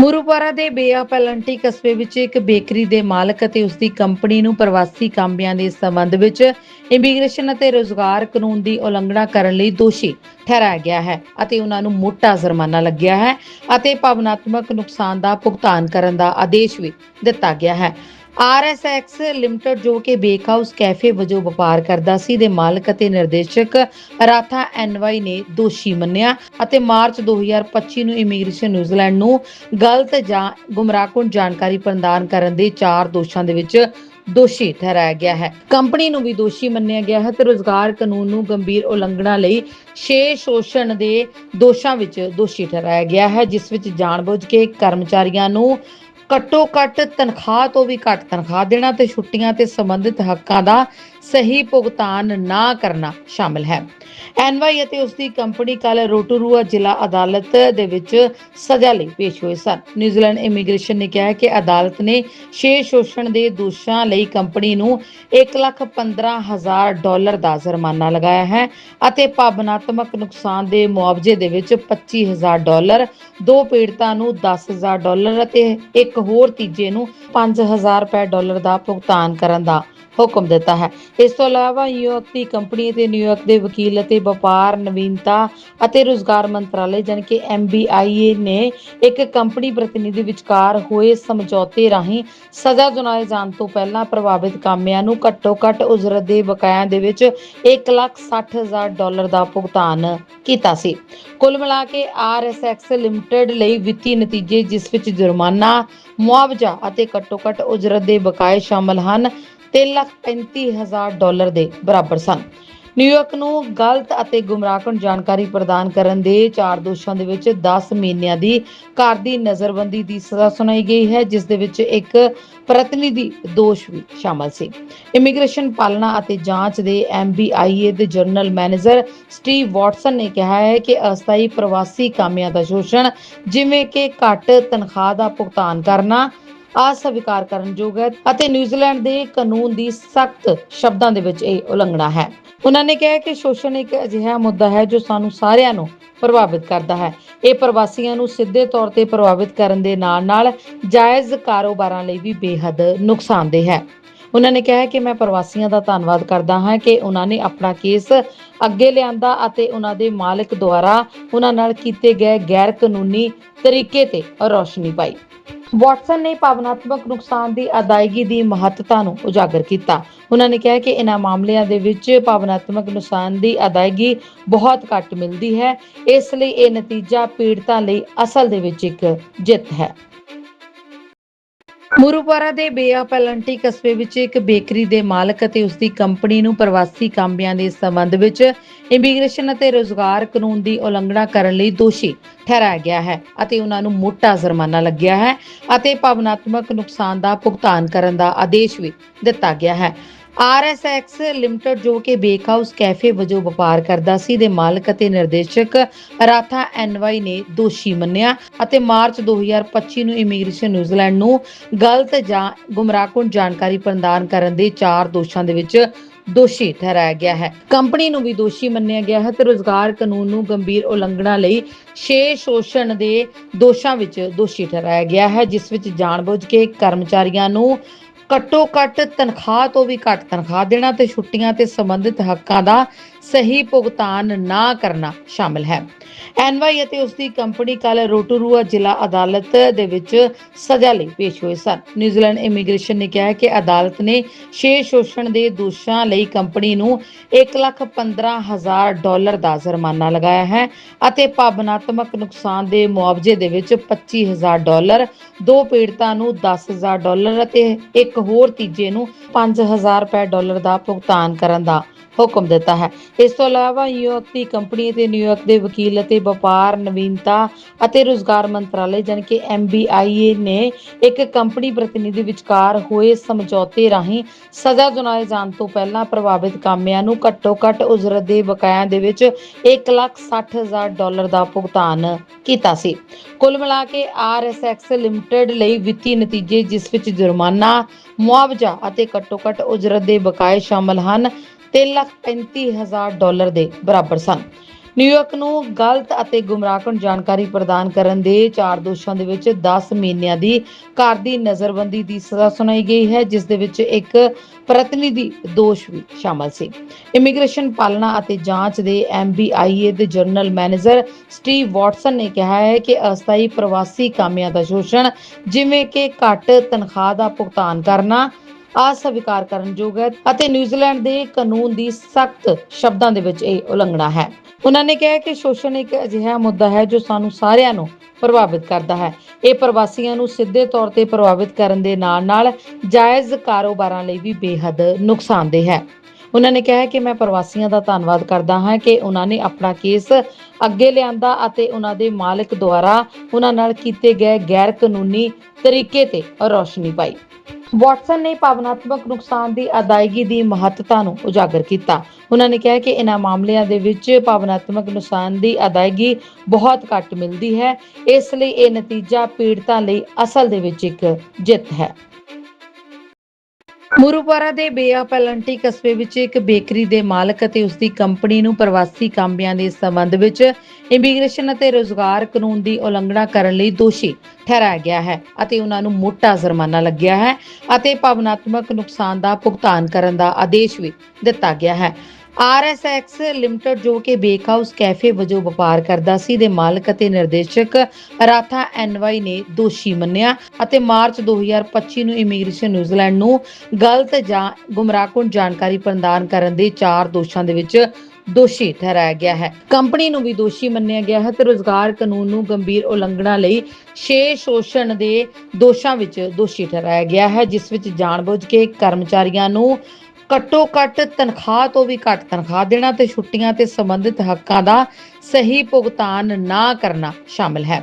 ਮੁਰੂਪੁਰਾ ਦੇ ਬੇਆ ਕਸਬੇ ਵਿੱਚ ਇੱਕ ਬੇਕਰੀ ਦੇ ਮਾਲਕ ਅਤੇ ਉਸ ਦੀ ਕੰਪਨੀ ਨੂੰ ਪ੍ਰਵਾਸੀ ਕਾਮਿਆਂ ਦੇ ਸੰਬੰਧ ਵਿੱਚ ਇਮੀਗ੍ਰੇਸ਼ਨ ਅਤੇ ਰੋਜ਼ਗਾਰ ਕਾਨੂੰਨ ਦੀ ਉਲੰਘਣਾ ਕਰਨ ਲਈ ਦੋਸ਼ੀ ਠਹਿਰਾਇਆ ਗਿਆ ਹੈ ਅਤੇ ਉਹਨਾਂ ਨੂੰ ਮੋਟਾ ਜੁਰਮਾਨਾ ਲੱਗਿਆ ਹੈ ਅਤੇ ਭਾਵਨਾਤਮਕ ਨੁਕਸਾਨ ਦਾ ਭੁਗਤਾਨ ਕਰਨ ਦਾ ਆਦੇਸ਼ ਵੀ ਦਿੱਤਾ ਗਿਆ ਹੈ। RSX ਲਿਮਟਿਡ ਜੋ ਕਿ ਬੇਕ ਹਾਊਸ ਕੈਫੇ ਵਜੋਂ ਵਪਾਰ ਕਰਦਾ ਸੀ ਦੇ ਮਾਲਕ ਅਤੇ ਨਿਰਦੇਸ਼ਕ ਰਾਥਾ ਐਨਵਾਈ ਨੇ ਦੋਸ਼ੀ ਮੰਨਿਆ ਅਤੇ ਮਾਰਚ 2025 ਨੂੰ ਇਮੀਗ੍ਰੇਸ਼ਨ ਨਿਊਜ਼ੀਲੈਂਡ ਨੂੰ ਗਲਤ ਜਾਂ ਗੁੰਮਰਾਹਕੁਨ ਜਾਣਕਾਰੀ ਪ੍ਰਦਾਨ ਕਰਨ ਦੇ ਚਾਰ ਦੋਸ਼ਾਂ ਦੇ ਵਿੱਚ ਦੋਸ਼ੀ ਠਹਿਰਾਇਆ ਗਿਆ ਹੈ। ਕੰਪਨੀ ਨੂੰ ਵੀ ਦੋਸ਼ੀ ਮੰਨਿਆ ਗਿਆ ਹੈ ਤੇ ਰੋਜ਼ਗਾਰ ਕਾਨੂੰਨ ਨੂੰ ਗੰਭੀਰ ਉਲੰਘਣਾ ਲਈ ਛੇ ਸ਼ੋਸ਼ਣ ਦੇ ਦੋਸ਼ਾਂ ਵਿੱਚ ਦੋਸ਼ੀ ਠਹਿਰਾਇਆ ਗਿਆ ਹੈ, ਜਿਸ ਵਿੱਚ ਜਾਣਬੁੱਝ ਕੇ ਕਰਮਚਾਰੀਆਂ ਨੂੰ ਘੱਟੋ ਘੱਟ ਤਨਖਾਹ ਤੋਂ ਵੀ ਘੱਟ ਤਨਖਾਹ ਦੇਣਾ ਤੇ ਛੁੱਟੀਆਂ ਤੇ ਸੰਬੰਧਿਤ ਹੱਕਾਂ ਦਾ ਸਹੀ ਭੁਗਤਾਨ ਨਾ ਕਰਨਾ ਸ਼ਾਮਲ ਹੈ। ਐਨਵਾਈ ਅਤੇ ਉਸ ਦੀ ਕੰਪਨੀ ਕੱਲ ਰੋਟੋਰੂਆ ਜ਼ਿਲ੍ਹਾ ਅਦਾਲਤ ਦੇ ਵਿੱਚ ਸਜ਼ਾ ਲਈ ਪੇਸ਼ ਹੋਏ ਸਨ। ਨਿਊਜ਼ੀਲੈਂਡ ਇਮੀਗ੍ਰੇਸ਼ਨ ਨੇ ਕਿਹਾ ਕਿ ਅਦਾਲਤ ਨੇ ਛੇ ਸ਼ੋਸ਼ਣ ਦੇ ਦੋਸ਼ਾਂ ਲਈ ਕੰਪਨੀ ਨੂੰ 115000 ਡਾਲਰ ਦਾ ਜੁਰਮਾਨਾ ਲਗਾਇਆ ਹੈ ਅਤੇ ਭਾਵਨਾਤਮਕ ਨੁਕਸਾਨ ਦੇ ਮੁਆਵਜ਼ੇ ਦੇ ਵਿੱਚ 25000 ਡਾਲਰ, ਦੋ ਪੀੜਤਾਂ ਨੂੰ 10000 ਡਾਲਰ ਅਤੇ ਇੱਕ ਹੋਰ ਤੀਜੇ ਨੂੰ 5000 ਰੁਪਏ ਡਾਲਰ ਦਾ ਭੁਗਤਾਨ ਕਰਨ ਦਾ ਹੁਕਮ ਦਿੱਤਾ ਹੈ। ਇਸ ਤੋਂ ਇਲਾਵਾ ਨਿਊਯਾਰਕ ਦੀ ਕੰਪਨੀ ਅਤੇ ਨਿਊਯਾਰਕ ਦੇ ਵਕੀਲ ਅਤੇ ਵਪਾਰ, ਨਵੀਨਤਾ ਅਤੇ ਰੋਜ਼ਗਾਰ ਮੰਤਰਾਲੇ ਜਾਣੀ ਕਿ MBIA ਨੇ ਇੱਕ ਕੰਪਨੀ ਪ੍ਰਤੀਨਿਧੀ ਵਿਚਕਾਰ ਹੋਏ ਸਮਝੌਤੇ ਰਾਹੀਂ ਸਜ਼ਾ ਸੁਣਾਏ ਜਾਣ ਤੋਂ ਪਹਿਲਾਂ ਪ੍ਰਭਾਵਿਤ ਕਾਮਿਆਂ ਨੂੰ ਘੱਟੋ-ਘੱਟ ਉਜਰਤ ਦੇ ਬਕਾਇਆਂ ਦੇ ਵਿੱਚ 160000 ਡਾਲਰ ਦਾ ਭੁਗਤਾਨ ਕੀਤਾ ਸੀ। ਕੁੱਲ ਮਿਲਾ ਕੇ RSX ਲਿਮਟਿਡ ਲਈ ਵਿੱਤੀ ਨਤੀਜੇ ਜਿਸ ਵਿੱਚ ਜੁਰਮਾਨਾ, ਮੁਆਵਜ਼ਾ ਅਤੇ ਘੱਟੋ-ਘੱਟ ਉਜਰਤ ਦੇ ਬਕਾਏ ਸ਼ਾਮਲ ਹਨ। 335000 ਡਾਲਰ ਦੇ ਬਰਾਬਰ ਸਨ। ਨਿਊਯਾਰਕ ਨੂੰ ਗਲਤ ਅਤੇ ਗੁੰਮਰਾਹਕੁਨ ਜਾਣਕਾਰੀ ਪ੍ਰਦਾਨ ਕਰਨ ਦੇ ਚਾਰ ਦੋਸ਼ਾਂ ਦੇ ਵਿੱਚ 10 ਮਹੀਨਿਆਂ ਦੀ ਘਰ ਦੀ ਨਜ਼ਰਬੰਦੀ ਦੀ ਸਜ਼ਾ ਸੁਣਾਈ ਗਈ ਹੈ, ਜਿਸ ਦੇ ਵਿੱਚ ਇੱਕ ਪ੍ਰਤੀਨਿਧੀ ਦੋਸ਼ ਵੀ ਸ਼ਾਮਲ ਸੀ। ਇਮੀਗ੍ਰੇਸ਼ਨ ਪਾਲਣਾ ਅਤੇ ਜਾਂਚ ਦੇ MBIA ਦੇ ਜਨਰਲ ਮੈਨੇਜਰ ਸਟੀਵ ਵਾਟਸਨ ਨੇ ਕਿਹਾ ਹੈ ਕਿ ਅਸਥਾਈ ਪ੍ਰਵਾਸੀ ਕਾਮਿਆਂ ਦਾ ਸ਼ੋਸ਼ਣ ਜਿਵੇਂ ਕਿ ਘੱਟ ਤਨਖਾਹ ਦਾ ਭੁਗਤਾਨ ਕਰਨਾ ਅਸਵੀਕਾਰ ਕਰਨਯੋਗ ਹੈ ਅਤੇ ਨਿਊਜ਼ੀਲੈਂਡ ਦੇ ਕਾਨੂੰਨ ਦੀ ਸਖਤ ਸ਼ਬਦਾਂ ਦੇ ਵਿੱਚ ਇਹ ਉਲੰਘਣਾ ਹੈ। ਉਹਨਾਂ ਨੇ ਕਿਹਾ ਕਿ ਸ਼ੋਸ਼ਣ ਇੱਕ ਅਜਿਹਾ ਮੁੱਦਾ ਹੈ ਜੋ ਸਾਨੂੰ ਸਾਰਿਆਂ ਨੂੰ ਪ੍ਰਭਾਵਿਤ ਕਰਦਾ ਹੈ। ਇਹ ਪ੍ਰਵਾਸੀਆਂ ਨੂੰ ਸਿੱਧੇ ਤੌਰ ਤੇ ਪ੍ਰਭਾਵਿਤ ਕਰਨ ਦੇ ਨਾਲ-ਨਾਲ ਜਾਇਜ਼ ਕਾਰੋਬਾਰਾਂ ਲਈ ਵੀ ਬੇਹੱਦ ਨੁਕਸਾਨਦੇਹ ਹੈ। ਉਹਨਾਂ ਨੇ ਕਿਹਾ ਕਿ ਮੈਂ ਪ੍ਰਵਾਸੀਆਂ ਦਾ ਧੰਨਵਾਦ ਕਰਦਾ ਹਾਂ ਕਿ ਉਹਨਾਂ ਨੇ ਆਪਣਾ ਕੇਸ ਅੱਗੇ ਲਿਆਂਦਾ ਅਤੇ ਉਹਨਾਂ ਦੇ ਮਾਲਕ ਦੁਆਰਾ ਉਹਨਾਂ ਨਾਲ ਕੀਤੇ ਗਏ ਗੈਰ ਕਾਨੂੰਨੀ ਤਰੀਕੇ ਤੇ ਰੋਸ਼ਨੀ ਪਾਈ। ਵਾਟਸਨ ਨੇ ਭਾਵਨਾਤਮਕ ਨੁਕਸਾਨ ਦੀ ਅਦਾਇਗੀ ਦੀ ਮਹੱਤਤਾ ਨੂੰ ਉਜਾਗਰ ਕੀਤਾ। ਉਹਨਾਂ ਨੇ ਕਿਹਾ ਕਿ ਇਹਨਾਂ ਮਾਮਲਿਆਂ ਦੇ ਵਿੱਚ ਭਾਵਨਾਤਮਕ ਨੁਕਸਾਨ ਦੀ ਅਦਾਇਗੀ ਬਹੁਤ ਘੱਟ ਮਿਲਦੀ ਹੈ। ਇਸ ਲਈ ਇਹ ਨਤੀਜਾ ਪੀੜਤਾਂ ਲਈ ਅਸਲ ਦੇ ਵਿੱਚ ਇੱਕ ਜਿੱਤ ਹੈ। ਮੁਰੂਪੁਰਾ ਦੇ ਬੇਆ ਕਸਬੇ ਵਿੱਚ ਇੱਕ ਬੇਕਰੀ ਦੇ ਮਾਲਕ ਅਤੇ ਉਸ ਦੀ ਕੰਪਨੀ ਨੂੰ ਪ੍ਰਵਾਸੀ ਕਾਮਿਆਂ ਦੇ ਸੰਬੰਧ ਵਿੱਚ ਇਮੀਗ੍ਰੇਸ਼ਨ ਅਤੇ ਰੋਜ਼ਗਾਰ ਕਾਨੂੰਨ ਦੀ ਉਲੰਘਣਾ ਕਰਨ ਲਈ ਦੋਸ਼ੀ ਠਹਿਰਾਇਆ ਗਿਆ ਹੈ ਅਤੇ ਉਹਨਾਂ ਨੂੰ ਮੋਟਾ ਜੁਰਮਾਨਾ ਲੱਗਿਆ ਹੈ ਅਤੇ ਭਾਵਨਾਤਮਕ ਨੁਕਸਾਨ ਦਾ ਭੁਗਤਾਨ ਕਰਨ ਦਾ ਆਦੇਸ਼ ਵੀ ਦਿੱਤਾ ਗਿਆ ਹੈ। RSX ਲਿਮਟਿਡ ਜੋ ਕਿ ਬੇਕ ਹਾਊਸ ਕੈਫੇ ਵਜੋਂ ਵਪਾਰ ਕਰਦਾ ਸੀ ਦੇ ਮਾਲਕ ਅਤੇ ਨਿਰਦੇਸ਼ਕ ਰਾਥਾ ਐਨਵਾਈ ਨੇ ਦੋਸ਼ੀ ਮੰਨਿਆ ਅਤੇ ਮਾਰਚ 2025 ਨੂੰ ਇਮੀਗ੍ਰੇਸ਼ਨ ਨਿਊਜ਼ੀਲੈਂਡ ਨੂੰ ਗਲਤ ਜਾਂ ਗੁੰਮਰਾਹਕੁਨ ਜਾਣਕਾਰੀ ਪ੍ਰਦਾਨ ਕਰਨ ਦੇ ਚਾਰ ਦੋਸ਼ਾਂ ਦੇ ਵਿੱਚ ਦੋਸ਼ੀ ਠਹਿਰਾਇਆ ਗਿਆ ਹੈ। ਕੰਪਨੀ ਨੂੰ ਵੀ ਦੋਸ਼ੀ ਮੰਨਿਆ ਗਿਆ ਹੈ ਤੇ ਰੋਜ਼ਗਾਰ ਕਾਨੂੰਨ ਨੂੰ ਗੰਭੀਰ ਉਲੰਘਣਾ ਲਈ ਛੇ ਸ਼ੋਸ਼ਣ ਦੇ ਦੋਸ਼ਾਂ ਵਿੱਚ ਦੋਸ਼ੀ ਠਹਿਰਾਇਆ ਗਿਆ ਹੈ, ਜਿਸ ਵਿੱਚ ਜਾਣਬੁੱਝ ਕੇ ਕਰਮਚਾਰੀਆਂ ਨੂੰ ਘੱਟੋ ਘੱਟ ਤਨਖਾਹ ਤੋਂ ਵੀ ਘੱਟ ਤਨਖਾਹ ਦੇਣਾ ਤੇ ਛੁੱਟੀਆਂ ਤੇ ਸੰਬੰਧਿਤ ਹੱਕਾਂ ਦਾ ਸਹੀ ਭੁਗਤਾਨ ਨਾ ਕਰਨਾ ਸ਼ਾਮਲ ਹੈ। ਐਨਵਾਈ ਅਤੇ ਉਸ ਦੀ ਕੰਪਨੀ ਕੱਲ ਰੋਟੋਰੂਆ ਜ਼ਿਲ੍ਹਾ ਅਦਾਲਤ ਦੇ ਵਿੱਚ ਸਜ਼ਾ ਲਈ ਪੇਸ਼ ਹੋਏ ਸਨ। ਨਿਊਜ਼ੀਲੈਂਡ ਇਮੀਗ੍ਰੇਸ਼ਨ ਨੇ ਕਿਹਾ ਕਿ ਅਦਾਲਤ ਨੇ ਛੇ ਸ਼ੋਸ਼ਣ ਦੇ ਦੋਸ਼ਾਂ ਲਈ ਕੰਪਨੀ ਨੂੰ 115000 ਡਾਲਰ ਦਾ ਜੁਰਮਾਨਾ ਲਗਾਇਆ ਹੈ ਅਤੇ ਭਾਵਨਾਤਮਕ ਨੁਕਸਾਨ ਦੇ ਮੁਆਵਜ਼ੇ ਦੇ ਵਿੱਚ 25000 ਡਾਲਰ, ਦੋ ਪੀੜਤਾਂ ਨੂੰ 10000 ਡਾਲਰ ਅਤੇ ਇੱਕ ਹੋਰ ਤੀਜੇ ਨੂੰ 5000 ਰੁਪਏ ਡਾਲਰ ਦਾ ਭੁਗਤਾਨ ਕਰਨ ਦਾ ਹੁਕਮ ਦਿੱਤਾ ਹੈ। ਇਸ ਤੋਂ ਇਲਾਵਾ ਨਿਊਯਾਰਕ ਦੀ ਕੰਪਨੀ ਅਤੇ ਨਿਊਯਾਰਕ ਦੇ ਵਕੀਲ ਅਤੇ ਵਪਾਰ ਨਵੀਨਤਾ ਅਤੇ ਰੋਜ਼ਗਾਰ ਮੰਤਰਾਲੇ ਜਾਣੀ ਕਿ MBIA ਨੇ ਇੱਕ ਕੰਪਨੀ ਪ੍ਰਤੀਨਿਧੀ ਵਿਚਕਾਰ ਹੋਏ ਸਮਝੌਤੇ ਰਾਹੀਂ ਸਜ਼ਾ ਸੁਣਾਏ ਜਾਣ ਤੋਂ ਪਹਿਲਾਂ ਪ੍ਰਭਾਵਿਤ ਕਾਮਿਆਂ ਨੂੰ ਘੱਟੋ-ਘੱਟ ਉਜਰਤ ਦੇ ਬਕਾਇਆਂ ਦੇ ਵਿੱਚ 160000 ਡਾਲਰ ਦਾ ਭੁਗਤਾਨ ਕੀਤਾ ਸੀ। ਕੁੱਲ ਮਿਲਾ ਕੇ RSX ਲਿਮਟਿਡ ਲਈ ਵਿੱਤੀ ਨਤੀਜੇ ਜਿਸ ਵਿੱਚ ਜੁਰਮਾਨਾ, ਮੁਆਵਜ਼ਾ ਅਤੇ ਘੱਟੋ-ਘੱਟ ਉਜਰਤ ਦੇ ਬਕਾਏ ਸ਼ਾਮਲ ਹਨ। 335000 ਡਾਲਰ ਦੇ ਬਰਾਬਰ ਸਨ। ਨਿਊਯਾਰਕ ਨੂੰ ਗਲਤ ਅਤੇ ਗੁੰਮਰਾਹਕੁਨ ਜਾਣਕਾਰੀ ਪ੍ਰਦਾਨ ਕਰਨ ਦੇ ਚਾਰ ਦੋਸ਼ਾਂ ਦੇ ਵਿੱਚ 10 ਮਹੀਨਿਆਂ ਦੀ ਘਰ ਦੀ ਨਜ਼ਰਬੰਦੀ ਦੀ ਸਜ਼ਾ ਸੁਣਾਈ ਗਈ ਹੈ, ਜਿਸ ਦੇ ਵਿੱਚ ਇੱਕ ਪ੍ਰਤੀਨਿਧੀ ਦੋਸ਼ ਵੀ ਸ਼ਾਮਲ ਸੀ। ਇਮੀਗ੍ਰੇਸ਼ਨ ਪਾਲਣਾ ਅਤੇ ਜਾਂਚ ਦੇ ਐਮਬੀਆਈਏ ਦੇ ਜਨਰਲ ਮੈਨੇਜਰ ਸਟੀਵ ਵਾਟਸਨ ਨੇ ਕਿਹਾ ਹੈ ਕਿ ਅਸਥਾਈ ਪ੍ਰਵਾਸੀ ਕਾਮਿਆਂ ਦਾ ਸ਼ੋਸ਼ਣ ਜਿਵੇਂ ਕਿ ਘੱਟ ਤਨਖਾਹ ਦਾ ਭੁਗਤਾਨ ਕਰਨਾ ਅਸਵੀਕਾਰ ਕਰਨਯੋਗ ਹੈ ਅਤੇ ਨਿਊਜ਼ੀਲੈਂਡ ਦੇ ਕਾਨੂੰਨ ਦੀ ਸਖਤ ਸ਼ਬਦਾਂ ਦੇ ਵਿੱਚ ਇਹ ਉਲੰਘਣਾ ਹੈ। ਉਹਨਾਂ ਨੇ ਕਿਹਾ ਕਿ ਸ਼ੋਸ਼ਣ ਇੱਕ ਅਜਿਹਾ ਮੁੱਦਾ ਹੈ ਜੋ ਸਾਨੂੰ ਸਾਰਿਆਂ ਨੂੰ ਪ੍ਰਭਾਵਿਤ ਕਰਦਾ ਹੈ। ਇਹ ਪ੍ਰਵਾਸੀਆਂ ਨੂੰ ਸਿੱਧੇ ਤੌਰ ਤੇ ਪ੍ਰਭਾਵਿਤ ਕਰਨ ਦੇ ਨਾਲ-ਨਾਲ ਜਾਇਜ਼ ਕਾਰੋਬਾਰਾਂ ਲਈ ਵੀ ਬੇਹੱਦ ਨੁਕਸਾਨਦੇਹ ਹੈ। ਉਹਨਾਂ ਨੇ ਕਿਹਾ ਕਿ ਮੈਂ ਪ੍ਰਵਾਸੀਆਂ ਦਾ ਧੰਨਵਾਦ ਕਰਦਾ ਹਾਂ ਕਿ ਉਹਨਾਂ ਨੇ ਆਪਣਾ ਕੇਸ ਅੱਗੇ ਲਿਆਂਦਾ ਅਤੇ ਉਹਨਾਂ ਦੇ ਮਾਲਕ ਦੁਆਰਾ ਉਹਨਾਂ ਨਾਲ ਕੀਤੇ ਗਏ ਗੈਰ ਕਾਨੂੰਨੀ ਤਰੀਕੇ ਤੇ ਰੋਸ਼ਨੀ ਪਾਈ। ਵਾਟਸਨ ਨੇ ਭਾਵਨਾਤਮਕ ਨੁਕਸਾਨ ਦੀ ਅਦਾਇਗੀ ਦੀ ਮਹੱਤਤਾ ਨੂੰ ਉਜਾਗਰ ਕੀਤਾ। ਉਹਨਾਂ ਨੇ ਕਿਹਾ ਕਿ ਇਹਨਾਂ ਮਾਮਲਿਆਂ ਦੇ ਵਿੱਚ ਭਾਵਨਾਤਮਕ ਨੁਕਸਾਨ ਦੀ ਅਦਾਇਗੀ ਬਹੁਤ ਘੱਟ ਮਿਲਦੀ ਹੈ। ਇਸ ਲਈ ਇਹ ਨਤੀਜਾ ਪੀੜਤਾਂ ਲਈ ਅਸਲ ਦੇ ਵਿੱਚ ਇੱਕ ਜਿੱਤ ਹੈ। ਮੁਰੂਪੁਰਾ ਦੇ ਬੇਆ ਕਸਬੇ ਵਿੱਚ ਇੱਕ ਬੇਕਰੀ ਦੇ ਮਾਲਕ ਅਤੇ ਉਸ ਦੀ ਕੰਪਨੀ ਨੂੰ ਪ੍ਰਵਾਸੀ ਕਾਮਿਆਂ ਦੇ ਸੰਬੰਧ ਵਿੱਚ ਇਮੀਗ੍ਰੇਸ਼ਨ ਅਤੇ ਰੋਜ਼ਗਾਰ ਕਾਨੂੰਨ ਦੀ ਉਲੰਘਣਾ ਕਰਨ ਲਈ ਦੋਸ਼ੀ ਠਹਿਰਾਇਆ ਗਿਆ ਹੈ ਅਤੇ ਉਹਨਾਂ ਨੂੰ ਮੋਟਾ ਜੁਰਮਾਨਾ ਲੱਗਿਆ ਹੈ ਅਤੇ ਭਾਵਨਾਤਮਕ ਨੁਕਸਾਨ ਦਾ ਭੁਗਤਾਨ ਕਰਨ ਦਾ ਆਦੇਸ਼ ਵੀ ਦਿੱਤਾ ਗਿਆ ਹੈ। RSX ਲਿਮਟਿਡ ਜੋ ਕਿ ਬੇਕ ਹਾਊਸ ਕੈਫੇ ਵਜੋਂ ਵਪਾਰ ਕਰਦਾ ਸੀ ਦੇ ਮਾਲਕ ਅਤੇ ਨਿਰਦੇਸ਼ਕ ਰਾਥਾ ਐਨਵਾਈ ਨੇ ਦੋਸ਼ੀ ਮੰਨਿਆ ਅਤੇ ਮਾਰਚ 2025 ਨੂੰ ਇਮੀਗ੍ਰੇਸ਼ਨ ਨਿਊਜ਼ੀਲੈਂਡ ਨੂੰ ਗਲਤ ਜਾਂ ਗੁੰਮਰਾਹਕੁਨ ਜਾਣਕਾਰੀ ਪ੍ਰਦਾਨ ਕਰਨ ਦੇ ਚਾਰ ਦੋਸ਼ਾਂ ਦੇ ਵਿੱਚ ਦੋਸ਼ੀ ਠਹਿਰਾਇਆ ਗਿਆ ਹੈ। ਕੰਪਨੀ ਨੂੰ ਵੀ ਦੋਸ਼ੀ ਮੰਨਿਆ ਗਿਆ ਹੈ ਤੇ ਰੋਜ਼ਗਾਰ ਕਾਨੂੰਨ ਨੂੰ ਗੰਭੀਰ ਉਲੰਘਣਾ ਲਈ ਛੇ ਸ਼ੋਸ਼ਣ ਦੇ ਦੋਸ਼ਾਂ ਵਿੱਚ ਦੋਸ਼ੀ ਠਹਿਰਾਇਆ ਗਿਆ ਹੈ, ਜਿਸ ਵਿੱਚ ਜਾਣਬੁੱਝ ਕੇ ਕਰਮਚਾਰੀਆਂ ਨੂੰ ਘੱਟੋ ਘੱਟ ਤਨਖਾਹ ਤੋਂ ਵੀ ਘੱਟ ਤਨਖਾਹ ਦੇਣਾ ਤੇ ਛੁੱਟੀਆਂ ਤੇ ਸੰਬੰਧਿਤ ਹੱਕਾਂ ਦਾ ਸਹੀ ਭੁਗਤਾਨ ਨਾ ਕਰਨਾ ਸ਼ਾਮਲ ਹੈ।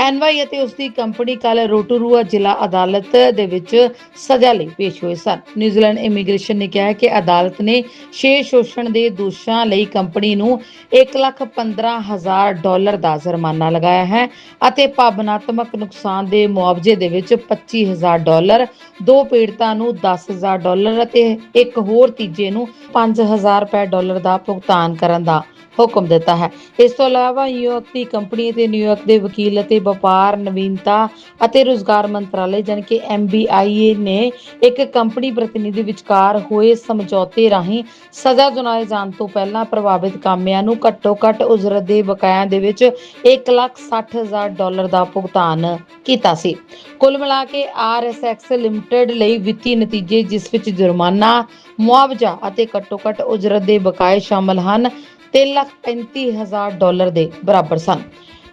ਐਨਵਾਈ ਅਤੇ ਉਸ ਦੀ ਕੰਪਨੀ ਕੱਲ ਰੋਟੋਰੂਆ ਜ਼ਿਲ੍ਹਾ ਅਦਾਲਤ ਦੇ ਵਿੱਚ ਸਜ਼ਾ ਲਈ ਪੇਸ਼ ਹੋਏ ਸਨ। ਨਿਊਜ਼ੀਲੈਂਡ ਇਮੀਗ੍ਰੇਸ਼ਨ ਨੇ ਕਿਹਾ ਕਿ ਅਦਾਲਤ ਨੇ ਛੇ ਸ਼ੋਸ਼ਣ ਦੇ ਦੋਸ਼ਾਂ ਲਈ ਕੰਪਨੀ ਨੂੰ 115000 ਡਾਲਰ ਦਾ ਜੁਰਮਾਨਾ ਲਗਾਇਆ ਹੈ ਅਤੇ ਭਾਵਨਾਤਮਕ ਨੁਕਸਾਨ ਦੇ ਮੁਆਵਜ਼ੇ ਦੇ ਵਿੱਚ 25000 ਡਾਲਰ, ਦੋ ਪੀੜਤਾਂ ਨੂੰ 10000 ਡਾਲਰ ਅਤੇ ਇੱਕ ਹੋਰ ਤੀਜੇ ਨੂੰ 5000 ਰੁਪਏ ਡਾਲਰ ਦਾ ਭੁਗਤਾਨ ਕਰਨ ਦਾ ਹੁਕਮ ਦਿੱਤਾ ਹੈ। ਇਸ ਤੋਂ ਇਲਾਵਾ ਨਿਊਯਾਰਕ ਦੀ ਕੰਪਨੀ ਅਤੇ ਨਿਊਯਾਰਕ ਦੇ ਵਕੀਲ ਅਤੇ ਵਪਾਰ ਨਵੀਨਤਾ ਅਤੇ ਰੋਜ਼ਗਾਰ ਮੰਤਰਾਲੇ ਜਾਣੀ ਕਿ ਐਮਬੀਆਈਏ ਨੇ ਇੱਕ ਕੰਪਨੀ ਪ੍ਰਤੀਨਿਧੀ ਵਿਚਕਾਰ ਹੋਏ ਸਮਝੌਤੇ ਰਾਹੀਂ ਸਜ਼ਾ ਸੁਣਾਏ ਜਾਣ ਤੋਂ ਪਹਿਲਾਂ ਪ੍ਰਭਾਵਿਤ ਕਾਮਿਆਂ ਨੂੰ ਘੱਟੋ-ਘੱਟ ਉਜਰਤ ਦੇ ਬਕਾਇਆਂ ਦੇ ਵਿੱਚ 160000 ਡਾਲਰ ਦਾ ਭੁਗਤਾਨ ਕੀਤਾ ਸੀ। ਕੁੱਲ ਮਿਲਾ ਕੇ ਆਰਐਸਐਕਸ ਲਿਮਟਿਡ ਲਈ ਵਿੱਤੀ ਨਤੀਜੇ ਜਿਸ ਵਿੱਚ ਜੁਰਮਾਨਾ, ਮੁਆਵਜ਼ਾ ਅਤੇ ਘੱਟੋ-ਘੱਟ ਉਜਰਤ ਦੇ ਬਕਾਏ ਸ਼ਾਮਲ ਹਨ। 335000 ਡਾਲਰ ਦੇ ਬਰਾਬਰ ਸਨ।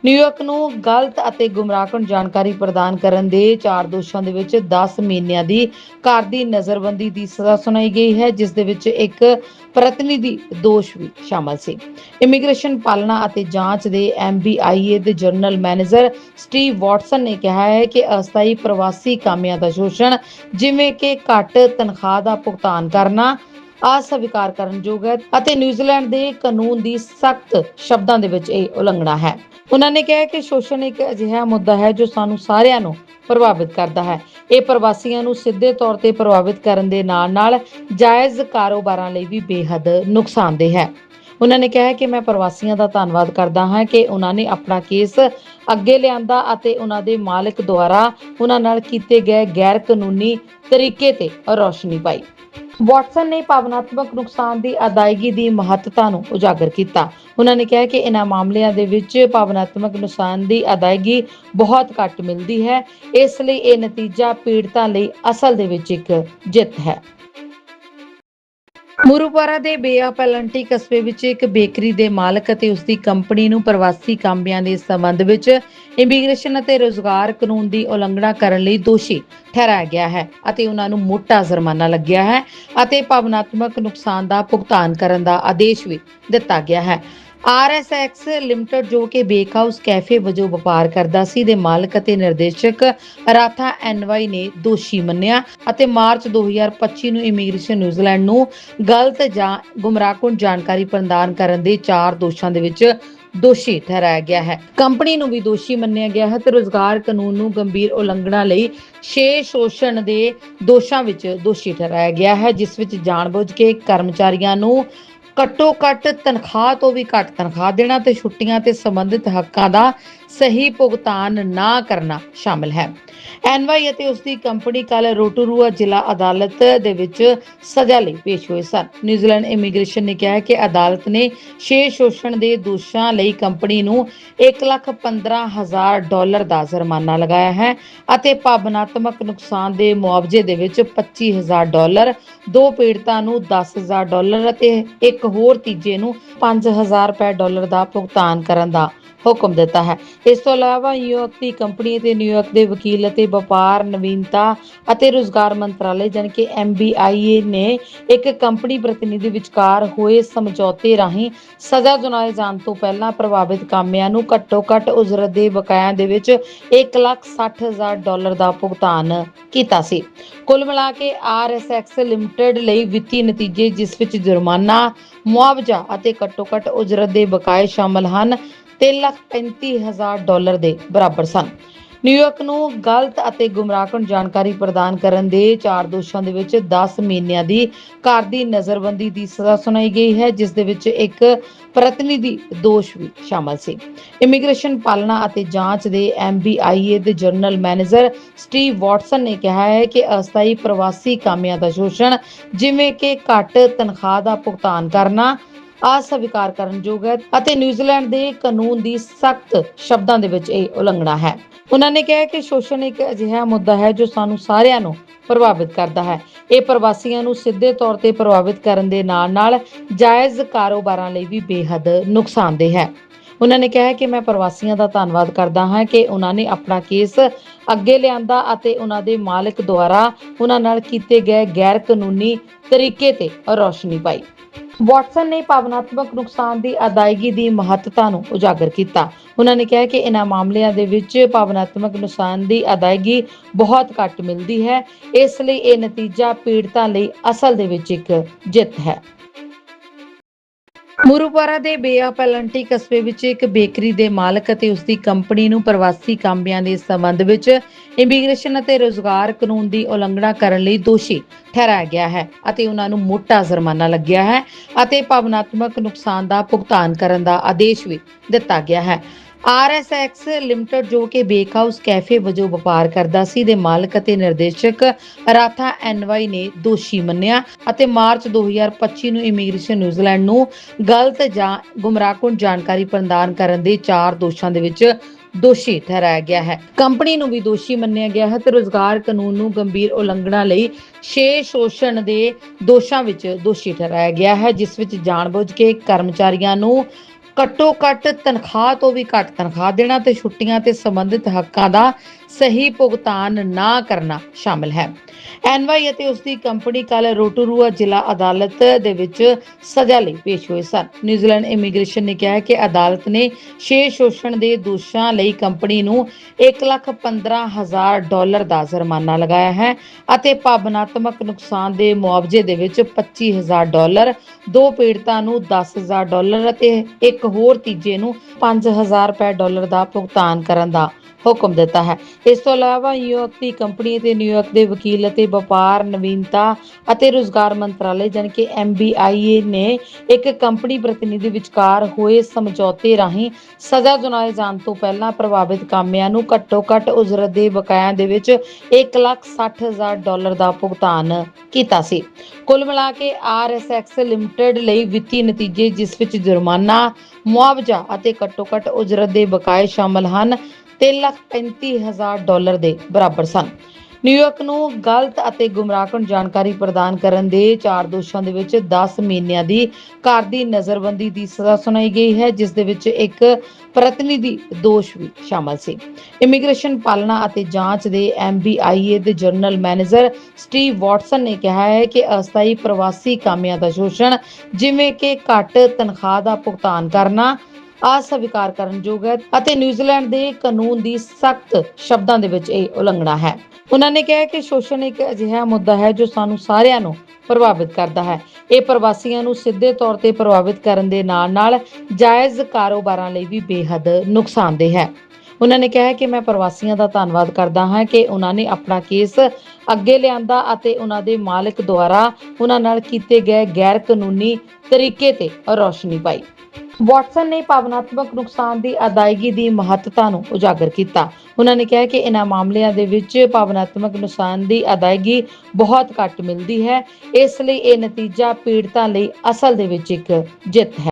ਨਿਊਯਾਰਕ ਨੂੰ ਗਲਤ ਅਤੇ ਗੁੰਮਰਾਹਕੁਨ ਜਾਣਕਾਰੀ ਪ੍ਰਦਾਨ ਕਰਨ ਦੇ ਚਾਰ ਦੋਸ਼ਾਂ ਦੇ ਵਿੱਚ 10 ਮਹੀਨਿਆਂ ਦੀ ਘਰ ਦੀ ਨਜ਼ਰਬੰਦੀ ਦੀ ਸਜ਼ਾ ਸੁਣਾਈ ਗਈ ਹੈ, ਜਿਸ ਦੇ ਵਿੱਚ ਇੱਕ ਪ੍ਰਤੀਨਿਧੀ ਦੋਸ਼ ਵੀ ਸ਼ਾਮਲ ਸੀ। ਇਮੀਗ੍ਰੇਸ਼ਨ ਪਾਲਣਾ ਅਤੇ ਜਾਂਚ ਦੇ ਐਮਬੀਆਈਏ ਦੇ ਜਨਰਲ ਮੈਨੇਜਰ ਸਟੀਵ ਵਾਟਸਨ ਨੇ ਕਿਹਾ ਹੈ ਕਿ ਅਸਥਾਈ ਪ੍ਰਵਾਸੀ ਕਾਮਿਆਂ ਦਾ ਸ਼ੋਸ਼ਣ ਜਿਵੇਂ ਕਿ ਘੱਟ ਤਨਖਾਹ ਦਾ ਭੁਗਤਾਨ ਕਰਨਾ ਅਸਵੀਕਾਰ ਕਰਨਯੋਗ ਹੈ ਅਤੇ ਨਿਊਜ਼ੀਲੈਂਡ ਦੇ ਕਾਨੂੰਨ ਦੀ ਸਖਤ ਸ਼ਬਦਾਂ ਦੇ ਵਿੱਚ ਇਹ ਉਲੰਘਣਾ ਹੈ। ਉਹਨਾਂ ਨੇ ਕਿਹਾ ਕਿ ਸ਼ੋਸ਼ਣ ਇੱਕ ਅਜਿਹਾ ਮੁੱਦਾ ਹੈ ਜੋ ਸਾਨੂੰ ਸਾਰਿਆਂ ਨੂੰ ਪ੍ਰਭਾਵਿਤ ਕਰਦਾ ਹੈ। ਇਹ ਪ੍ਰਵਾਸੀਆਂ ਨੂੰ ਸਿੱਧੇ ਤੌਰ ਤੇ ਪ੍ਰਭਾਵਿਤ ਕਰਨ ਦੇ ਨਾਲ-ਨਾਲ ਜਾਇਜ਼ ਕਾਰੋਬਾਰਾਂ ਲਈ ਵੀ ਬੇਹੱਦ ਨੁਕਸਾਨਦੇਹ ਹੈ। ਉਹਨਾਂ ਨੇ ਕਿਹਾ ਕਿ ਮੈਂ ਪ੍ਰਵਾਸੀਆਂ ਦਾ ਧੰਨਵਾਦ ਕਰਦਾ ਹਾਂ ਕਿ ਉਹਨਾਂ ਨੇ ਆਪਣਾ ਕੇਸ ਅੱਗੇ ਲਿਆਂਦਾ ਅਤੇ ਉਹਨਾਂ ਦੇ ਮਾਲਕ ਦੁਆਰਾ ਉਹਨਾਂ ਨਾਲ ਕੀਤੇ ਗਏ ਗੈਰ ਕਾਨੂੰਨੀ ਤਰੀਕੇ ਤੇ ਰੋਸ਼ਨੀ ਪਾਈ। ਵਾਟਸਨ ਨੇ ਭਾਵਨਾਤਮਕ ਨੁਕਸਾਨ ਦੀ ਅਦਾਇਗੀ ਦੀ ਮਹੱਤਤਾ ਨੂੰ ਉਜਾਗਰ ਕੀਤਾ। ਉਹਨਾਂ ਨੇ ਕਿਹਾ ਕਿ ਇਹਨਾਂ ਮਾਮਲਿਆਂ ਦੇ ਵਿੱਚ ਭਾਵਨਾਤਮਕ ਨੁਕਸਾਨ ਦੀ ਅਦਾਇਗੀ ਬਹੁਤ ਘੱਟ ਮਿਲਦੀ ਹੈ। ਇਸ ਲਈ ਇਹ ਨਤੀਜਾ ਪੀੜਤਾਂ ਲਈ ਅਸਲ ਦੇ ਵਿੱਚ ਇੱਕ ਜਿੱਤ ਹੈ। ਮੁਰੂਪੁਰਾ ਦੇ ਬੇਆ ਕਸਬੇ ਵਿੱਚ ਇੱਕ ਬੇਕਰੀ ਦੇ ਮਾਲਕ ਅਤੇ ਉਸ ਦੀ ਕੰਪਨੀ ਨੂੰ ਪ੍ਰਵਾਸੀ ਕਾਮਿਆਂ ਦੇ ਸੰਬੰਧ ਵਿੱਚ ਇਮੀਗ੍ਰੇਸ਼ਨ ਅਤੇ ਰੋਜ਼ਗਾਰ ਕਾਨੂੰਨ ਦੀ ਉਲੰਘਣਾ ਕਰਨ ਲਈ ਦੋਸ਼ੀ ਠਹਿਰਾਇਆ ਗਿਆ ਹੈ ਅਤੇ ਉਹਨਾਂ ਨੂੰ ਮੋਟਾ ਜੁਰਮਾਨਾ ਲੱਗਿਆ ਹੈ ਅਤੇ ਭਾਵਨਾਤਮਕ ਨੁਕਸਾਨ ਦਾ ਭੁਗਤਾਨ ਕਰਨ ਦਾ ਆਦੇਸ਼ ਵੀ ਦਿੱਤਾ ਗਿਆ ਹੈ। RSX ਲਿਮਟਿਡ ਜੋ ਕਿ ਬੇਕ ਹਾਊਸ ਕੈਫੇ ਵਜੋਂ ਵਪਾਰ ਕਰਦਾ ਸੀ ਦੇ ਮਾਲਕ ਅਤੇ ਨਿਰਦੇਸ਼ਕ ਰਾਥਾ ਐਨਵਾਈ ਨੇ ਦੋਸ਼ੀ ਮੰਨਿਆ ਅਤੇ ਮਾਰਚ 2025 ਨੂੰ ਇਮੀਗ੍ਰੇਸ਼ਨ ਨਿਊਜ਼ੀਲੈਂਡ ਨੂੰ ਗਲਤ ਜਾਂ ਗੁੰਮਰਾਹਕੁਨ ਜਾਣਕਾਰੀ ਪ੍ਰਦਾਨ ਕਰਨ ਦੇ ਚਾਰ ਦੋਸ਼ਾਂ ਦੇ ਵਿੱਚ ਦੋਸ਼ੀ ਠਹਿਰਾਇਆ ਗਿਆ ਹੈ। ਕੰਪਨੀ ਨੂੰ ਵੀ ਦੋਸ਼ੀ ਮੰਨਿਆ ਗਿਆ ਹੈ ਤੇ ਰੋਜ਼ਗਾਰ ਕਾਨੂੰਨ ਨੂੰ ਗੰਭੀਰ ਉਲੰਘਣਾ ਲਈ ਛੇ ਸ਼ੋਸ਼ਣ ਦੇ ਦੋਸ਼ਾਂ ਵਿੱਚ ਦੋਸ਼ੀ ਠਹਿਰਾਇਆ ਗਿਆ ਹੈ, ਜਿਸ ਵਿੱਚ ਜਾਣਬੁੱਝ ਕੇ ਕਰਮਚਾਰੀਆਂ ਨੂੰ ਘੱਟੋ ਘੱਟ ਤਨਖਾਹ ਤੋਂ ਵੀ ਘੱਟ ਤਨਖਾਹ ਦੇਣਾ ਤੇ ਛੁੱਟੀਆਂ ਤੇ ਸੰਬੰਧਿਤ ਹੱਕਾਂ ਦਾ ਸਹੀ ਭੁਗਤਾਨ ਨਾ ਕਰਨਾ ਸ਼ਾਮਲ ਹੈ। ਐਨਵਾਈ ਅਤੇ ਉਸ ਦੀ ਕੰਪਨੀ ਕੱਲ ਰੋਟੋਰੂਆ ਜ਼ਿਲ੍ਹਾ ਅਦਾਲਤ ਦੇ ਵਿੱਚ ਸਜ਼ਾ ਲਈ ਪੇਸ਼ ਹੋਏ ਸਨ। ਨਿਊਜ਼ੀਲੈਂਡ ਇਮੀਗ੍ਰੇਸ਼ਨ ਨੇ ਕਿਹਾ ਕਿ ਅਦਾਲਤ ਨੇ ਛੇ ਸ਼ੋਸ਼ਣ ਦੇ ਦੋਸ਼ਾਂ ਲਈ ਕੰਪਨੀ ਨੂੰ 115000 ਡਾਲਰ ਦਾ ਜੁਰਮਾਨਾ ਲਗਾਇਆ ਹੈ ਅਤੇ ਭਾਵਨਾਤਮਕ ਨੁਕਸਾਨ ਦੇ ਮੁਆਵਜ਼ੇ ਦੇ ਵਿੱਚ 25000 ਡਾਲਰ, ਦੋ ਪੀੜਤਾਂ ਨੂੰ 10000 ਡਾਲਰ ਅਤੇ ਇੱਕ ਹੋਰ ਤੀਜੇ ਨੂੰ 5000 ਰੁਪਏ ਡਾਲਰ ਦਾ ਭੁਗਤਾਨ ਕਰਨ ਦਾ ਹੁਕਮ ਦਿੱਤਾ ਹੈ। ਇਸ ਤੋਂ ਇਲਾਵਾ ਨਿਊਯਾਰਕ ਦੀ ਕੰਪਨੀ ਅਤੇ ਨਿਊਯਾਰਕ ਦੇ ਵਕੀਲ ਅਤੇ ਵਪਾਰ, ਨਵੀਨਤਾ ਅਤੇ ਰੋਜ਼ਗਾਰ ਮੰਤਰਾਲੇ ਜਾਣੀ ਕਿ MBIA ਨੇ ਇੱਕ ਕੰਪਨੀ ਪ੍ਰਤੀਨਿਧੀ ਵਿਚਕਾਰ ਹੋਏ ਸਮਝੌਤੇ ਰਾਹੀਂ ਸਜ਼ਾ ਸੁਣਾਏ ਜਾਣ ਤੋਂ ਪਹਿਲਾਂ ਪ੍ਰਭਾਵਿਤ ਕਾਮਿਆਂ ਨੂੰ ਘੱਟੋ-ਘੱਟ ਉਜਰਤ ਦੇ ਬਕਾਇਆਂ ਦੇ ਵਿੱਚ 160000 ਡਾਲਰ ਦਾ ਭੁਗਤਾਨ ਕੀਤਾ ਸੀ। ਕੁੱਲ ਮਿਲਾ ਕੇ RSX ਲਿਮਟਿਡ ਲਈ ਵਿੱਤੀ ਨਤੀਜੇ ਜਿਸ ਵਿੱਚ ਜੁਰਮਾਨਾ ਮੁਆਵਜ਼ਾ ਅਤੇ ਘੱਟੋ-ਘੱਟ ਉਜਰਤ ਦੇ ਬਕਾਏ ਸ਼ਾਮਲ ਹਨ। 335000 ਡਾਲਰ ਦੇ ਬਰਾਬਰ ਸਨ। ਨਿਊਯਾਰਕ ਨੂੰ ਗਲਤ ਅਤੇ ਗੁੰਮਰਾਹਕੁਨ ਜਾਣਕਾਰੀ ਪ੍ਰਦਾਨ ਕਰਨ ਦੇ ਚਾਰ ਦੋਸ਼ਾਂ ਦੇ ਵਿੱਚ 10 ਮਹੀਨਿਆਂ ਦੀ ਘਰ ਦੀ ਨਜ਼ਰਬੰਦੀ ਦੀ ਸਜ਼ਾ ਸੁਣਾਈ ਗਈ ਹੈ, ਜਿਸ ਦੇ ਵਿੱਚ ਇੱਕ ਪ੍ਰਤੀਨਿਧੀ ਦੋਸ਼ ਵੀ ਸ਼ਾਮਲ ਸੀ। ਇਮੀਗ੍ਰੇਸ਼ਨ ਪਾਲਣਾ ਅਤੇ ਜਾਂਚ ਦੇ MBIA ਦੇ ਜਨਰਲ ਮੈਨੇਜਰ ਸਟੀਵ ਵਾਟਸਨ ਨੇ ਕਿਹਾ ਹੈ ਕਿ ਅਸਥਾਈ ਪ੍ਰਵਾਸੀ ਕਾਮਿਆਂ ਦਾ ਸ਼ੋਸ਼ਣ, ਜਿਵੇਂ ਕਿ ਘੱਟ ਤਨਖਾਹ ਦਾ ਭੁਗਤਾਨ ਕਰਨਾ ਅਸਵੀਕਾਰ ਕਰਨਯੋਗ ਹੈ ਅਤੇ ਨਿਊਜ਼ੀਲੈਂਡ ਦੇ ਕਾਨੂੰਨ ਦੀ ਸਖਤ ਸ਼ਬਦਾਂ ਦੇ ਵਿੱਚ ਇਹ ਉਲੰਘਣਾ ਹੈ। ਉਹਨਾਂ ਨੇ ਕਿਹਾ ਕਿ ਸ਼ੋਸ਼ਣ ਇੱਕ ਅਜਿਹਾ ਮੁੱਦਾ ਹੈ ਜੋ ਸਾਨੂੰ ਸਾਰਿਆਂ ਨੂੰ ਪ੍ਰਭਾਵਿਤ ਕਰਦਾ ਹੈ। ਇਹ ਪ੍ਰਵਾਸੀਆਂ ਨੂੰ ਸਿੱਧੇ ਤੌਰ ਤੇ ਪ੍ਰਭਾਵਿਤ ਕਰਨ ਦੇ ਨਾਲ-ਨਾਲ ਜਾਇਜ਼ ਕਾਰੋਬਾਰਾਂ ਲਈ ਵੀ ਬੇਹੱਦ ਨੁਕਸਾਨਦੇਹ ਹੈ। ਉਹਨਾਂ ਨੇ ਕਿਹਾ ਕਿ ਮੈਂ ਪ੍ਰਵਾਸੀਆਂ ਦਾ ਧੰਨਵਾਦ ਕਰਦਾ ਹਾਂ ਕਿ ਉਹਨਾਂ ਨੇ ਆਪਣਾ ਕੇਸ ਅੱਗੇ ਲਿਆਂਦਾ ਅਤੇ ਉਹਨਾਂ ਦੇ ਮਾਲਕ ਦੁਆਰਾ ਉਹਨਾਂ ਨਾਲ ਕੀਤੇ ਗਏ ਗੈਰ ਕਾਨੂੰਨੀ ਤਰੀਕੇ ਤੇ ਰੋਸ਼ਨੀ ਪਾਈ। ਵਾਟਸਨ ਨੇ ਭਾਵਨਾਤਮਕ ਨੁਕਸਾਨ ਦੀ ਅਦਾਇਗੀ ਦੀ ਮਹੱਤਤਾ ਨੂੰ ਉਜਾਗਰ ਕੀਤਾ। ਉਹਨਾਂ ਨੇ ਕਿਹਾ ਕਿ ਇਹਨਾਂ ਮਾਮਲਿਆਂ ਦੇ ਵਿੱਚ ਭਾਵਨਾਤਮਕ ਨੁਕਸਾਨ ਦੀ ਅਦਾਇਗੀ ਬਹੁਤ ਘੱਟ ਮਿਲਦੀ ਹੈ। ਇਸ ਲਈ ਇਹ ਨਤੀਜਾ ਪੀੜਤਾਂ ਲਈ ਅਸਲ ਦੇ ਵਿੱਚ ਇੱਕ ਜਿੱਤ ਹੈ। ਮੁਰੂਪੁਰਾ ਦੇ ਬੇਆ ਕਸਬੇ ਵਿੱਚ ਇੱਕ ਬੇਕਰੀ ਦੇ ਮਾਲਕ ਅਤੇ ਉਸ ਦੀ ਕੰਪਨੀ ਨੂੰ ਪ੍ਰਵਾਸੀ ਕਾਮਿਆਂ ਦੇ ਸੰਬੰਧ ਵਿੱਚ ਇਮੀਗ੍ਰੇਸ਼ਨ ਅਤੇ ਰੋਜ਼ਗਾਰ ਕਾਨੂੰਨ ਦੀ ਉਲੰਘਣਾ ਕਰਨ ਲਈ ਦੋਸ਼ੀ ਠਹਿਰਾਇਆ ਗਿਆ ਹੈ ਅਤੇ ਉਹਨਾਂ ਨੂੰ ਮੋਟਾ ਜੁਰਮਾਨਾ ਲੱਗਿਆ ਹੈ ਅਤੇ ਭਾਵਨਾਤਮਕ ਨੁਕਸਾਨ ਦਾ ਭੁਗਤਾਨ ਕਰਨ ਦਾ ਆਦੇਸ਼ ਵੀ ਦਿੱਤਾ ਗਿਆ ਹੈ। RSX ਲਿਮਟਿਡ ਜੋ ਕਿ ਬੇਕ ਹਾਊਸ ਕੈਫੇ ਵਜੋਂ ਵਪਾਰ ਕਰਦਾ ਸੀ ਦੇ ਮਾਲਕ ਅਤੇ ਨਿਰਦੇਸ਼ਕ ਰਾਥਾ ਐਨਵਾਈ ਨੇ ਦੋਸ਼ੀ ਮੰਨਿਆ ਅਤੇ ਮਾਰਚ 2025 ਨੂੰ ਇਮੀਗ੍ਰੇਸ਼ਨ ਨਿਊਜ਼ੀਲੈਂਡ ਨੂੰ ਗਲਤ ਜਾਂ ਗੁੰਮਰਾਹਕੁਨ ਜਾਣਕਾਰੀ ਪ੍ਰਦਾਨ ਕਰਨ ਦੇ ਚਾਰ ਦੋਸ਼ਾਂ ਦੇ ਵਿੱਚ ਦੋਸ਼ੀ ਠਹਿਰਾਇਆ ਗਿਆ ਹੈ। ਕੰਪਨੀ ਨੂੰ ਵੀ ਦੋਸ਼ੀ ਮੰਨਿਆ ਗਿਆ ਹੈ ਤੇ ਰੋਜ਼ਗਾਰ ਕਾਨੂੰਨ ਨੂੰ ਗੰਭੀਰ ਉਲੰਘਣਾ ਲਈ 6 ਸ਼ੋਸ਼ਣ ਦੇ ਦੋਸ਼ਾਂ ਵਿੱਚ ਦੋਸ਼ੀ ਠਹਿਰਾਇਆ ਗਿਆ ਹੈ, ਜਿਸ ਵਿੱਚ ਜਾਣਬੁੱਝ ਕੇ ਕਰਮਚਾਰੀਆਂ ਨੂੰ ਘੱਟੋ ਘੱਟ ਤਨਖਾਹ ਤੋਂ ਵੀ ਘੱਟ ਤਨਖਾਹ ਦੇਣਾ ਤੇ ਛੁੱਟੀਆਂ ਤੇ ਸੰਬੰਧਿਤ ਹੱਕਾਂ ਦਾ ਸਹੀ ਭੁਗਤਾਨ ਨਾ ਕਰਨਾ ਸ਼ਾਮਲ ਹੈ। ਐਨਵਾਈ ਅਤੇ ਉਸ ਦੀ ਕੰਪਨੀ ਕੱਲ ਰੋਟੋਰੂਆ ਜ਼ਿਲ੍ਹਾ ਅਦਾਲਤ ਦੇ ਵਿੱਚ ਸਜ਼ਾ ਲਈ ਪੇਸ਼ ਹੋਏ ਸਨ। ਨਿਊਜ਼ੀਲੈਂਡ ਇਮੀਗ੍ਰੇਸ਼ਨ ਨੇ ਕਿਹਾ ਕਿ ਅਦਾਲਤ ਨੇ ਛੇ ਸ਼ੋਸ਼ਣ ਦੇ ਦੋਸ਼ਾਂ ਲਈ ਕੰਪਨੀ ਨੂੰ 115000 ਡਾਲਰ ਦਾ ਜੁਰਮਾਨਾ ਲਗਾਇਆ ਹੈ ਅਤੇ ਭਾਵਨਾਤਮਕ ਨੁਕਸਾਨ ਦੇ ਮੁਆਵਜ਼ੇ ਦੇ ਵਿੱਚ 25000 ਡਾਲਰ, ਦੋ ਪੀੜਤਾਂ ਨੂੰ 10000 ਡਾਲਰ ਅਤੇ ਇੱਕ ਹੋਰ ਤੀਜੇ ਨੂੰ 5000 ਰੁਪਏ ਡਾਲਰ ਦਾ ਭੁਗਤਾਨ ਕਰਨ ਦਾ ਹੁਕਮ ਦਿੱਤਾ ਹੈ। ਇਸ ਤੋਂ ਇਲਾਵਾ ਨਿਊਯਾਰਕ ਦੀ ਕੰਪਨੀ ਅਤੇ ਨਿਊਯਾਰਕ ਦੇ ਵਕੀਲ ਅਤੇ ਵਪਾਰ ਨਵੀਨਤਾ ਅਤੇ ਰੋਜ਼ਗਾਰ ਮੰਤਰਾਲੇ ਜਾਣੀ ਕਿ MBIA ਨੇ ਇੱਕ ਕੰਪਨੀ ਪ੍ਰਤੀਨਿਧੀ ਵਿਚਕਾਰ ਹੋਏ ਸਮਝੌਤੇ ਰਾਹੀਂ ਸਜ਼ਾ ਸੁਣਾਏ ਜਾਣ ਤੋਂ ਪਹਿਲਾਂ ਪ੍ਰਭਾਵਿਤ ਕਾਮਿਆਂ ਨੂੰ ਘੱਟੋ-ਘੱਟ ਉਜਰਤ ਦੇ ਬਕਾਇਆਂ ਦੇ ਵਿੱਚ 160000 ਡਾਲਰ ਦਾ ਭੁਗਤਾਨ ਕੀਤਾ ਸੀ। ਕੁੱਲ ਮਿਲਾ ਕੇ RSX ਲਿਮਟਿਡ ਲਈ ਵਿੱਤੀ ਨਤੀਜੇ ਜਿਸ ਵਿੱਚ ਜੁਰਮਾਨਾ, ਮੁਆਵਜ਼ਾ ਅਤੇ ਘੱਟੋ-ਘੱਟ ਉਜਰਤ ਦੇ ਬਕਾਏ ਸ਼ਾਮਲ ਹਨ। 335000 ਡਾਲਰ ਦੇ ਬਰਾਬਰ ਸਨ। ਨਿਊਯਾਰਕ ਨੂੰ ਗਲਤ ਅਤੇ ਗੁੰਮਰਾਹਕੁਨ ਜਾਣਕਾਰੀ ਪ੍ਰਦਾਨ ਕਰਨ ਦੇ ਚਾਰ ਦੋਸ਼ਾਂ ਦੇ ਵਿੱਚ 10 ਮਹੀਨਿਆਂ ਦੀ ਘਰ ਦੀ ਨਜ਼ਰਬੰਦੀ ਦੀ ਸਜ਼ਾ ਸੁਣਾਈ ਗਈ ਹੈ, ਜਿਸ ਦੇ ਵਿੱਚ ਇੱਕ ਪ੍ਰਤੀਨਿਧੀ ਦੋਸ਼ ਵੀ ਸ਼ਾਮਲ ਸੀ। ਇਮੀਗ੍ਰੇਸ਼ਨ ਪਾਲਣਾ ਅਤੇ ਜਾਂਚ ਦੇ MBIA ਦੇ ਜਨਰਲ ਮੈਨੇਜਰ ਸਟੀਵ ਵਾਟਸਨ ਨੇ ਕਿਹਾ ਹੈ ਕਿ ਅਸਥਾਈ ਪ੍ਰਵਾਸੀ ਕਾਮਿਆਂ ਦਾ ਸ਼ੋਸ਼ਣ ਜਿਵੇਂ ਕਿ ਘੱਟ ਤਨਖਾਹ ਦਾ ਭੁਗਤਾਨ ਕਰਨਾ ਅਸਵੀਕਾਰ ਕਰਨਯੋਗ ਹੈ ਅਤੇ ਨਿਊਜ਼ੀਲੈਂਡ ਦੇ ਕਾਨੂੰਨ ਦੀ ਸਖਤ ਸ਼ਬਦਾਂ ਦੇ ਵਿੱਚ ਇਹ ਉਲੰਘਣਾ ਹੈ। ਉਹਨਾਂ ਨੇ ਕਿਹਾ ਕਿ ਸ਼ੋਸ਼ਣ ਇੱਕ ਅਜਿਹਾ ਮੁੱਦਾ ਹੈ ਜੋ ਸਾਨੂੰ ਸਾਰਿਆਂ ਨੂੰ ਪ੍ਰਭਾਵਿਤ ਕਰਦਾ ਹੈ। ਇਹ ਪ੍ਰਵਾਸੀਆਂ ਨੂੰ ਸਿੱਧੇ ਤੌਰ ਤੇ ਪ੍ਰਭਾਵਿਤ ਕਰਨ ਦੇ ਨਾਲ-ਨਾਲ ਜਾਇਜ਼ ਕਾਰੋਬਾਰਾਂ ਲਈ ਵੀ ਬੇਹੱਦ ਨੁਕਸਾਨਦੇਹ ਹੈ। ਉਹਨਾਂ ਨੇ ਕਿਹਾ ਕਿ ਮੈਂ ਪ੍ਰਵਾਸੀਆਂ ਦਾ ਧੰਨਵਾਦ ਕਰਦਾ ਹਾਂ ਕਿ ਉਹਨਾਂ ਨੇ ਆਪਣਾ ਕੇਸ ਅੱਗੇ ਲਿਆਂਦਾ ਅਤੇ ਉਹਨਾਂ ਦੇ ਮਾਲਕ ਦੁਆਰਾ ਉਹਨਾਂ ਨਾਲ ਕੀਤੇ ਗਏ ਗੈਰ ਕਾਨੂੰਨੀ ਤਰੀਕੇ ਤੇ ਰੋਸ਼ਨੀ ਪਾਈ। ਵਾਟਸਨ ਨੇ ਭਾਵਨਾਤਮਕ ਨੁਕਸਾਨ ਦੀ ਅਦਾਇਗੀ ਦੀ ਮਹੱਤਤਾ ਨੂੰ ਉਜਾਗਰ ਕੀਤਾ। ਉਹਨਾਂ ਨੇ ਕਿਹਾ ਕਿ ਇਹਨਾਂ ਮਾਮਲਿਆਂ ਦੇ ਵਿੱਚ ਭਾਵਨਾਤਮਕ ਨੁਕਸਾਨ ਦੀ ਅਦਾਇਗੀ ਬਹੁਤ ਘੱਟ ਮਿਲਦੀ ਹੈ। ਇਸ ਲਈ ਇਹ ਨਤੀਜਾ ਪੀੜਤਾਂ ਲਈ ਅਸਲ ਦੇ ਵਿੱਚ ਇੱਕ ਜਿੱਤ ਹੈ।